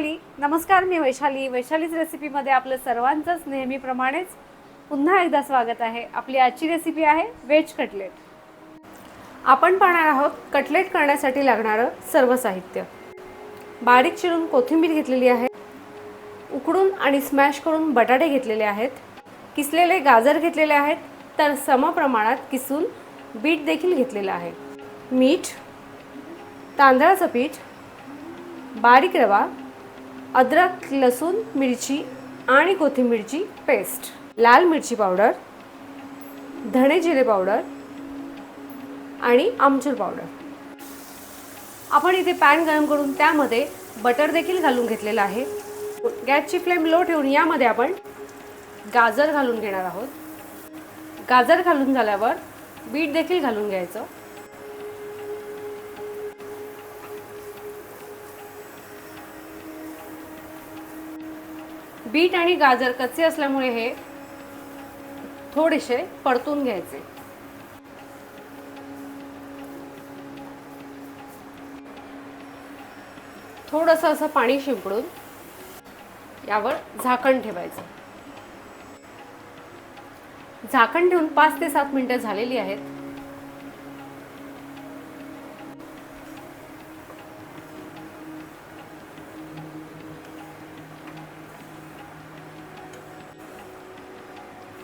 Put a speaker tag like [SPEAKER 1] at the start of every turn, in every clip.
[SPEAKER 1] नमस्कार मी वैशाली. वैशालीच रेसिपीमध्ये आपलं सर्वांचंच नेहमीप्रमाणेच पुन्हा एकदा स्वागत आहे. आपली आजची रेसिपी आहे व्हेज कटलेट आपण पाहणार आहोत कटलेट करण्यासाठी लागणारं सर्व साहित्य. बारीक चिरून कोथिंबीर घेतलेली आहे. उकडून आणि स्मॅश करून बटाटे घेतलेले आहेत. किसलेले गाजर घेतलेले आहेत. तर समप्रमाणात किसून बीट देखील घेतलेलं आहे. मीठ तांदळाचं पीठ बारीक रवा अद्रक लसूण मिरची आणि कोथिंबीरची पेस्ट. लाल मिरची पावडर धणे जिरे पावडर आणि आमचूर पावडर. आपण इथे पॅन गरम करून त्यामध्ये बटर देखील घालून घेतलेलं आहे. गॅसची फ्लेम लो ठेवून यामध्ये आपण गाजर घालून घेणार आहोत. गाजर घालून झाल्यावर बीट देखील घालून घ्यायचं. बीट आणि गाजर कच्चे असल्यामुळे हे थोडेसे परतून घ्यायचे. थोडंसं असं पाणी शिंपडून यावर झाकण ठेवायचं. झाकण ठेवून पाच ते सात मिनिटं झालेली आहेत.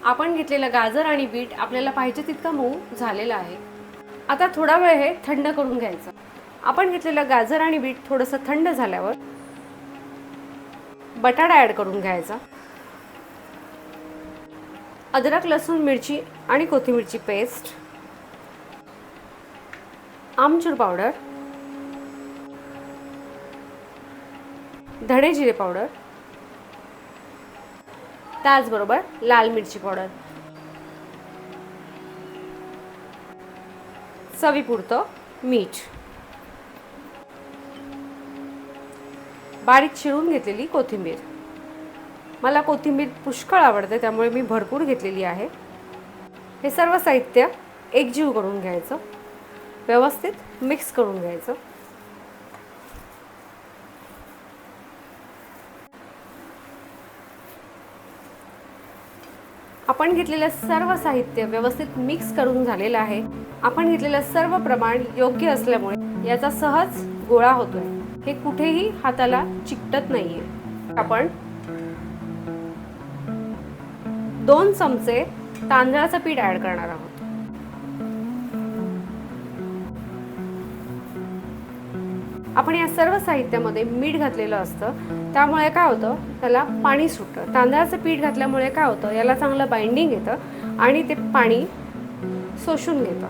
[SPEAKER 1] आपण घेतलेलं गाजर आणि बीट आपल्याला पाहिजे तितकं मऊ झालेला आहे. आता थोडा वेळ हे थंड करून घ्यायचं. आपण घेतलेलं गाजर आणि बीट थोडंसं थंड झाल्यावर बटाटा ॲड करून घ्यायचा. अद्रक लसूण मिरची आणि कोथिंबीरची पेस्ट. आमचूर पावडर. धणे जिरे पावडर. त्याचबरोबर लाल मिरची पावडर. चवीपुरतं मीठ. बारीक चिरून घेतलेली कोथिंबीर. मला कोथिंबीर पुष्कळ आवडते त्यामुळे मी भरपूर घेतलेली आहे. हे सर्व साहित्य एकजीव करून घ्यायचं. व्यवस्थित मिक्स करून घ्यायचं. आपण घेतलेलं सर्व साहित्य व्यवस्थित मिक्स करून झालेलं आहे. आपण घेतलेलं सर्व प्रमाण योग्य असल्यामुळे याचा सहज गोळा होतोय. हे कुठेही हाताला चिकटत नाहीये. आपण दोन चमचे तांदळाचं पीठ ऍड करणार आहोत. आपण या सर्व साहित्यामध्ये मीठ घातलेलं असतं. त्यामुळे काय होतं? त्याला पाणी सुटतं. तांदळाचं पीठ घातल्यामुळे काय होतं? याला चांगलं बाइंडिंग येतं आणि ते पाणी शोषून घेतं.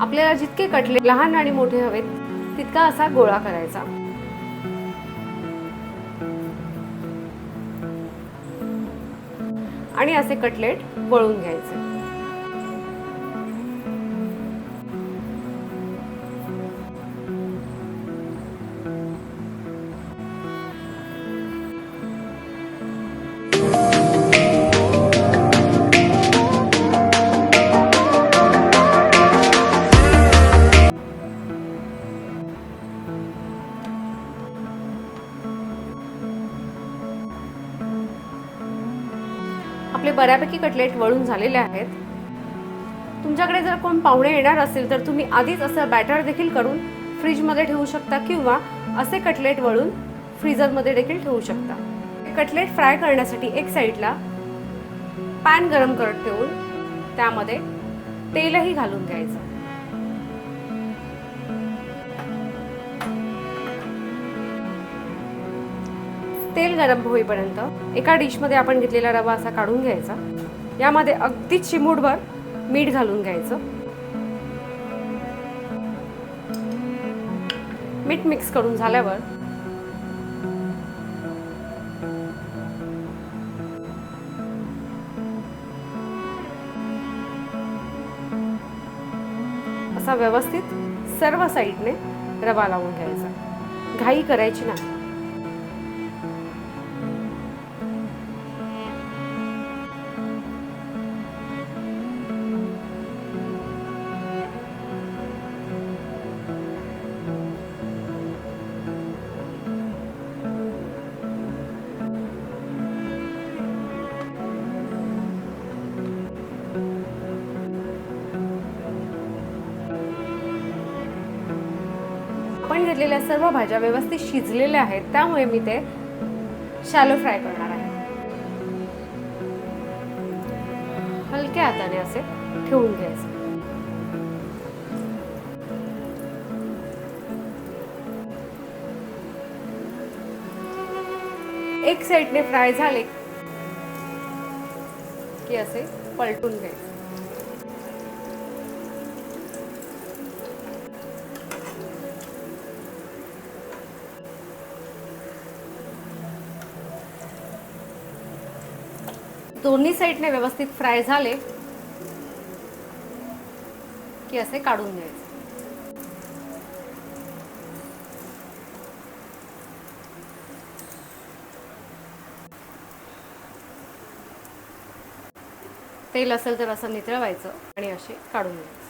[SPEAKER 1] आपल्याला जितके कटले लहान आणि मोठे हवेत तितका असा गोळा करायचा. आणि असे कटलेट वळून घ्यायचे. आपले बऱ्यापैकी कटलेट वळून झालेले आहेत. तुमच्याकडे जर कोण पाहुणे येणार असेल तर तुम्ही आधीच असं बॅटर देखील करून फ्रीजमध्ये ठेवू शकता किंवा असे कटलेट वळून फ्रीजरमध्ये देखील ठेवू शकता. कटलेट फ्राय करण्यासाठी एक साईडला पॅन गरम करत ठेवून त्यामध्ये तेलही घालून घ्यायचं. तेल गरम होईपर्यंत एका डिशमध्ये आपण घेतलेला रवा असा काढून घ्यायचा. यामध्ये अगदी चिमूटभर मीठ घालून घ्यायचं. मीठ मिक्स करून झाल्यावर असा व्यवस्थित सर्व साईडने रवा लावून घ्यायचा. घाई करायची नाही. आपण घेतलेल्या सर्व भाज्या व्यवस्थित शिजलेल्या आहेत. त्यामुळे मी ते शॅलो फ्राय करणार आहे. हलक्या हाताने असे ठेवून घ्यायचे. एक साईडने फ्राय झाले की असे पलटून घ्यायचे. दोन्ही साईडने व्यवस्थित फ्राय झाले की असे काढून घ्यायचे. तेल असेल तर असं नितळवायचं आणि असे काढून घ्यायचं.